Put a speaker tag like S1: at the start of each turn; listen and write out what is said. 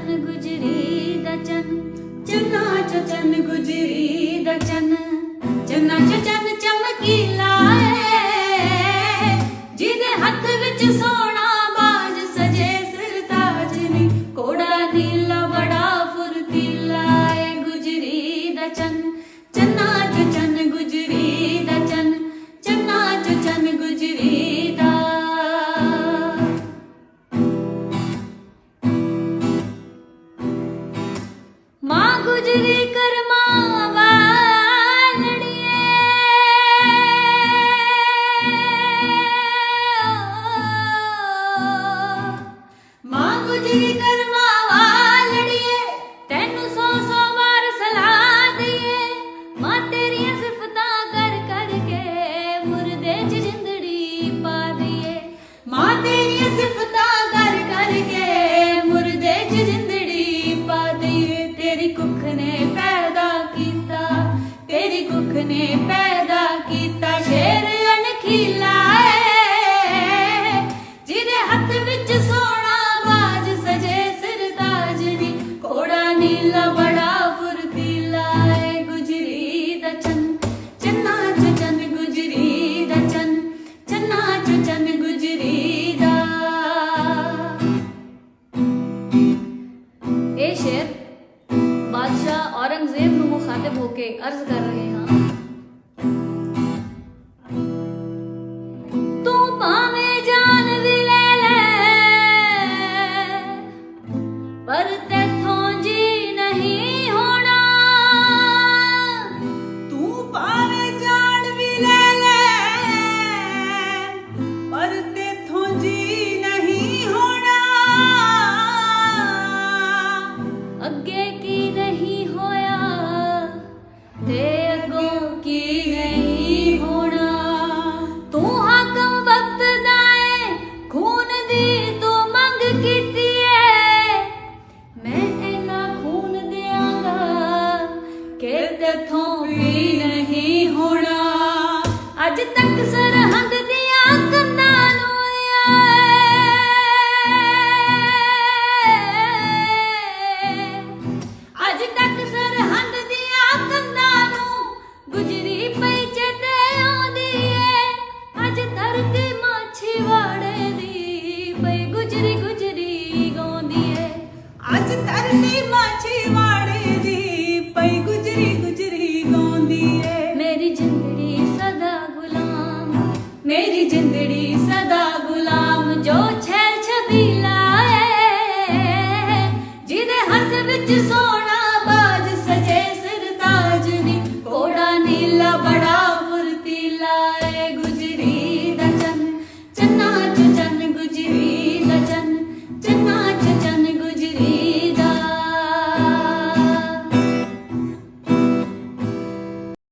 S1: ਚਨ ਗੁਜਰੀ ਦਾ ਚਨ, ਚਨਾ ਚ ਚਨ ਗੁਜਰੀ ਦਾ ਚਨ, ਚਨਾ ਚ ਚਨ ਚਮਕੀਲਾ ਏ, ਜਿਹਦੇ ਹੱਥ ਵਿੱਚ ਸੋ গুজরি ਵਸੀਲਾ ਏ, ਜਿਹਦੇ ਹੱਥ ਵਿੱਚ ਸੋਨਾ ਬਾਜ ਸਜੇ ਸਰਤਾਜ ਦੀ ਕੋੜਾ ਨੀਲਾ ਬੜਾ ਫੁਰਤੀਲਾ ਏ, ਗੁਜਰੀ ਦਾ ਚੰਨ ਚੰਨਾ ਚ ਚੰਨ ਗੁਜਰੀ ਦਾ ਚੰਨ ਚੰਨਾ ਚ ਚੰਨ ਗੁਜਰੀ ਦਾ। ਇਹ ਸ਼ੇਰ ਬਾਦਸ਼ਾਹ ਔਰੰਗਜ਼ੇਬ ਨੂੰ ਮੁਖਾਤਬ ਹੋ ਕੇ ਅਰਜ਼ ਕਰ ਰਹੇ ਹਾਂ। ਅੱਜ ਤੱਕ ਸਰ be